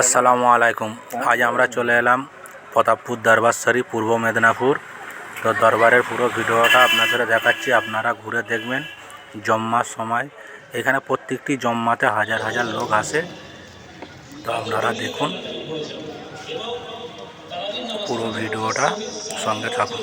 আসসালামু আলাইকুম। আজ আমরা চলে এলাম প্রতাপপুর দরবার শরীফ, পূর্ব মেদিনীপুর। তো দরবারের পুরো ভিডিওটা আপনাদের দেখাচ্ছি, আপনারা ঘুরে দেখবেন জম্মার সময়। এখানে প্রত্যেকটি জম্মাতে হাজার হাজার লোক আসে। তো আপনারা দেখুন পুরো ভিডিওটা, সঙ্গে থাকুন।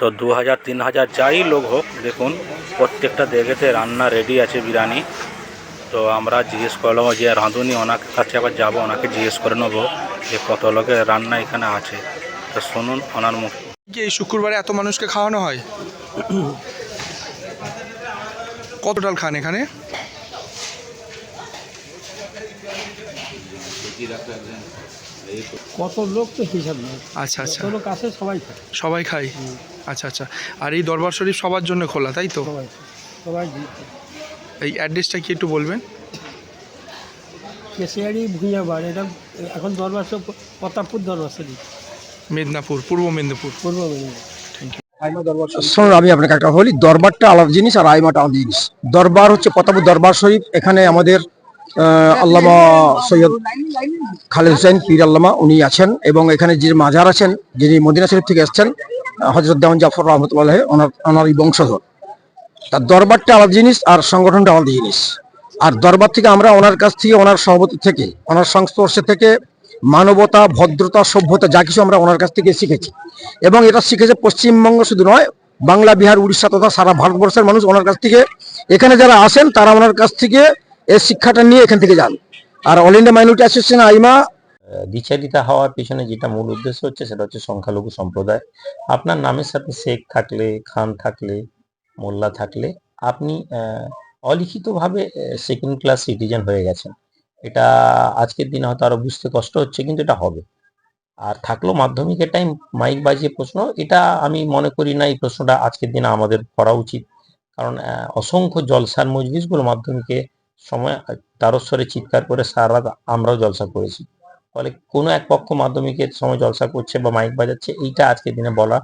তো দু হাজার, তিন হাজার যাই লোক হোক, দেখুন, প্রত্যেকটা দেখেতে রান্না রেডি আছে বিরিয়ানি। তো আমরা জিজ্ঞেস করলাম যে রাঁধুনি, ওনার কাছে আবার যাব, ওনাকে জিজ্ঞেস করে নেব যে কত লোকের রান্না এখানে আছে। তো শুনুন ওনার মুখ। কি এই শুক্রবারে এত মানুষকে খাওয়ানো হয়, কত ডাল খান এখানে? কত লোক তো হিসাব নেই আচ্ছা আচ্ছা। কত লোক আসে সবাই খায়। সবাই খায়? আচ্ছা আচ্ছা। আর এই দরবার শরীফ সবার জন্য খোলা তাই তো? সবাই সবাই এই অ্যাড্রেসটা কি একটু বলবেন? কেশিয়ারি ভুঁইয়া বার এটা এখন দরবার সব প্রতাপপুর দরবার শরীফ। মেদিনীপুর পূর্ব মেদিনীপুর। পূর্ব মেদিনীপুর। শুনুন আমি আপনাকে একটা বলি দরবারটা আলাদা জিনিস আর আইমাটা আলাদা জিনিস। দরবার হচ্ছে প্রতাপপুর দরবার শরীফ এখানে আমাদের আল্লামা সৈয়দ খালেদ হোসেন, পীর আল্লামা উনি আছেন এবং এখানে যে মাজার আছেন, যিনি মদিনা শরীফ থেকে এসছেন হজরত দেওয়ান জাফর রহমতুল্লাহ ওনার ওনারই বংশধর। তার দরবারটা আলাদা জিনিস আর সংগঠনটা আলাদা জিনিস। আর দরবার থেকে আমরা ওনার কাছ থেকে, ওনার সভাপতি থেকে, ওনার সংস্পর্শে থেকে মানবতা, ভদ্রতা, সভ্যতা যা কিছু আমরা ওনার কাছ থেকে শিখেছি। এবং এটা শিখেছে পশ্চিমবঙ্গ শুধু নয়, বাংলা, বিহার, উড়িষ্যা তথা সারা ভারতবর্ষের মানুষ ওনার কাছ থেকে। এখানে যারা আসেন, তারা ওনার কাছ থেকে এই শিক্ষাটা নিয়ে এখান থেকে যান। আর all India minority association AIMA দ্বিচারিতা হওয়ার পিছনে যেটা মূল উদ্দেশ্য হচ্ছে সেটা হচ্ছে সংখ্যালঘু সম্প্রদায়। আপনার নামের সাথে শেখ থাকলে, খান থাকলে, মোল্লা থাকলে আপনি অলিখিতভাবে সেকেন্ড ক্লাস সিটিজেন হয়ে গেছেন। এটা আজকের দিনে হয়তো আরও বুঝতে কষ্ট হচ্ছে, কিন্তু এটা হবে। আর থাকল মাধ্যমিকের টাইম মাইক বাজিয়ে প্রশ্ন, এটা আমি মনে করি না এই প্রশ্নটা আজকের দিনে আমাদের করা উচিত। কারণ অসংখ্য জলসার মজলিসগুলো মাধ্যমিকে সময় তারস্বরে চিৎকার করে সারা রাত আমরাও জলসা করেছি। ফলে কোনো এক পক্ষ মাধ্যমিকের সময় জলসা করছে বা মাইক বাজাচ্ছে এইটা আজকের দিনে বলা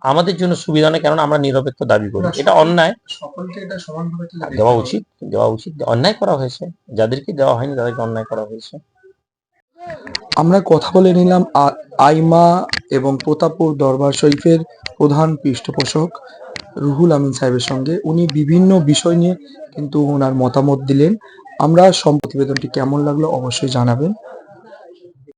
আমাদের জন্য সুবিধা নয় কারণ আমরা নিরপেক্ষ দাবি করি। এটা অন্যায়। সকলকে এটা সমানভাবে দেওয়া উচিত দেওয়া উচিত অন্যায় করা হয়েছে। যাদেরকে দেওয়া হয়নি তাদেরকে অন্যায় করা হয়েছে। আমরা কথা বলে নিলাম আ- আইমা এবং প্রতাপপুর দরবার শরীফের প্রধান পৃষ্ঠপোষক রুহুল আমিন সাহেবের সঙ্গে। উনি বিভিন্ন বিষয় নিয়ে কিন্তু ওনার মতামত দিলেন। আমরা প্রতিবেদনটি কেমন লাগল অবশ্যই জানাবেন।